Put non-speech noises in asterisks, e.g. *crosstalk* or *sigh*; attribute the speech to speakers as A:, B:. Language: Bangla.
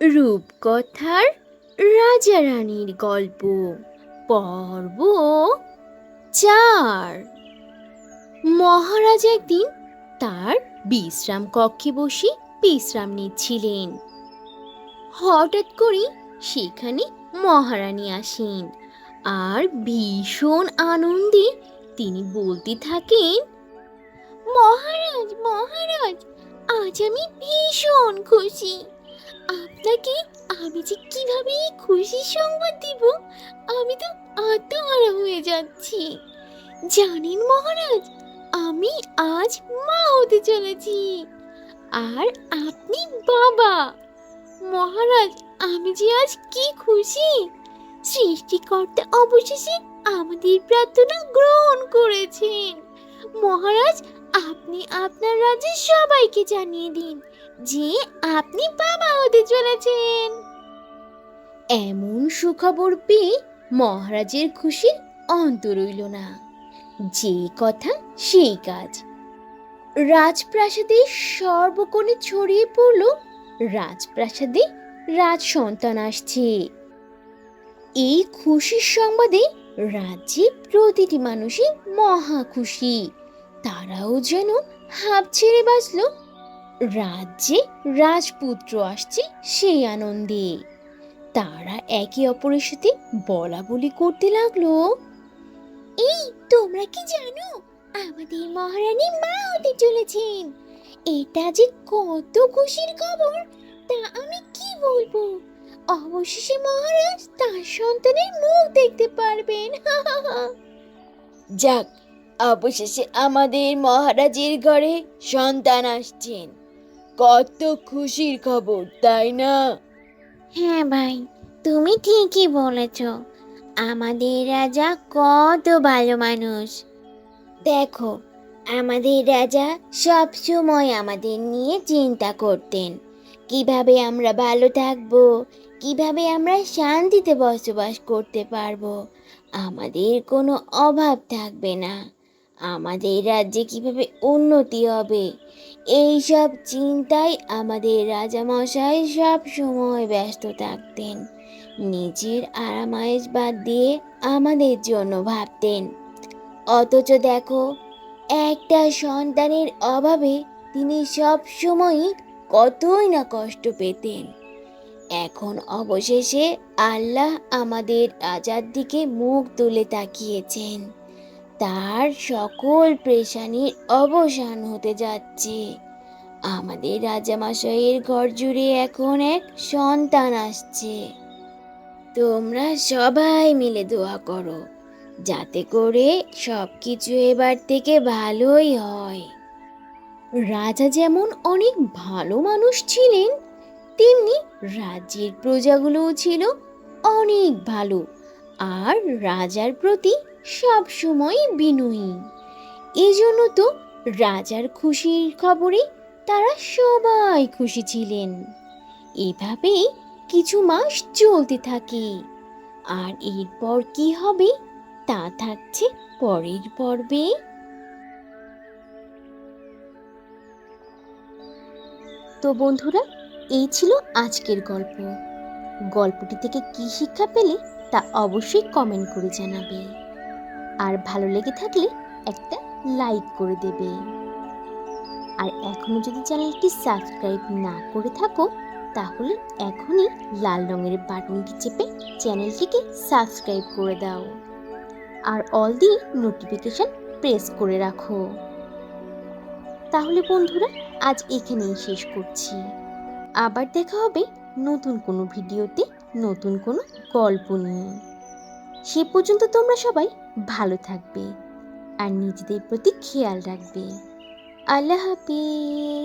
A: রূপকথার রাজা রানীর গল্প। পর্ব চার। মহারাজ একদিন তার বিশ্রাম কক্ষে বসে বিশ্রাম নিচ্ছিলেন। হঠাৎ করে সেখানে মহারানী আসেন আর ভীষণ আনন্দে তিনি বলতে থাকেন, মহারাজ মহারাজ, আজ আমি ভীষণ খুশি। আপনাকে আমি যে কীভাবে খুশির সংবাদ দিব, আমি তো আত্মহারা হয়ে যাচ্ছি। জানেন মহারাজ, আমি আজ মা হতে চলেছি। আর আপনি বাবা। মহারাজ, আমি যে আজ কি খুশি। সৃষ্টিকর্তা অবশেষে আমাদের প্রার্থনা গ্রহণ করেছেন। মহারাজ আপনি আপনার রাজ্যের সবাইকে জানিয়ে দিন যে আপনি বাবা হতে চলেছেন। এমন সুখবর পেয়ে মহারাজের খুশির অন্ত রইল না। যে কথা সেই কাজ। রাজপ্রাসাদে সর্বকোণে ছড়িয়ে পড়ল রাজপ্রাসাদে রাজ সন্তান আসছে। এই খুশির সংবাদে রাজ্যে প্রতিটি মানুষই মহা খুশি। তারাও যেন হাঁপ ছেড়ে বাঁচল। রাজ্যে রাজপুত্র আসছে সেই আনন্দে। তারা একে অপরের সাথে বলা বলি করতে লাগল। এই, তোমরা কি জানো? আমাদের মহারানী মা হতে চলেছেন। এটা যে কত খুশির খবর, তা আমি কি বলব? অবশেষে মহারাজ তার সন্তানের মুখ দেখতে পারবেন। *laughs* যাক অবশেষে আমাদের মহারাজের ঘরে সন্তান আসছেন। কত খুশির খবর, তাই না?
B: হ্যাঁ ভাই, তুমি ঠিকই বলেছ। আমাদের রাজা কত ভালো মানুষ। দেখো, আমাদের রাজা সব সময় আমাদের নিয়ে চিন্তা করতেন। কীভাবে আমরা ভালো থাকব, কীভাবে আমরা শান্তিতে বসবাস করতে পারব, আমাদের কোনো অভাব থাকবে না। আমাদের রাজ্যে কীভাবে উন্নতি হবে? এই সব চিন্তায় আমাদের রাজামশাই সব সময় ব্যস্ত থাকতেন। নিজের আরামায়েশ বাদ দিয়ে আমাদের জন্য ভাবতেন। অথচ দেখো, একটা সন্তানের অভাবে তিনি সব সময়ই কতই না কষ্ট পেতেন। এখন অবশেষে আল্লাহ আমাদের রাজার দিকে মুখ তুলে তাকিয়েছেন। তার সকল পেশানির অবসান হতে যাচ্ছে। আমাদের রাজামশাইয়ের ঘর জুড়ে এখন এক সন্তান আসছে। তোমরা সবাই মিলে দোয়া করো, যাতে করে সব কিছু এবার থেকে ভালোই হয়।
A: রাজা যেমন অনেক ভালো মানুষ ছিলেন, তেমনি রাজ্যের প্রজাগুলোও ছিল অনেক ভালো। আর রাজার প্রতি সব সময় বিনয়ী। এজন্য তো রাজার খুশির খবরে তারা সবাই খুশি ছিলেন। এভাবেই কিছু মাস চলতে থাকে। আর এরপর কি হবে তা থাকছে পরের পর্বে। তো বন্ধুরা, এই ছিল আজকের গল্প। গল্পটি থেকে কি শিক্ষা পেলে তা অবশ্যই কমেন্ট করে জানাবে। আর ভালো লেগে থাকলে একটা লাইক করে দেবে। আর এখনও যদি চ্যানেলটি সাবস্ক্রাইব না করে থাকো, তাহলে এখনই লাল রঙের বাটনটি চেপে চ্যানেলটিকে সাবস্ক্রাইব করে দাও। আর অল দি নোটিফিকেশন প্রেস করে রাখো। তাহলে বন্ধুরা, আজ এখানেই শেষ করছি। আবার দেখা হবে নতুন কোনো ভিডিওতে, নতুন কোনো গল্প নিয়ে। সে পর্যন্ত তোমরা সবাই ভালো থাকবে আর নিজেদের প্রতি খেয়াল রাখবে। আল্লাহ হাফিজ।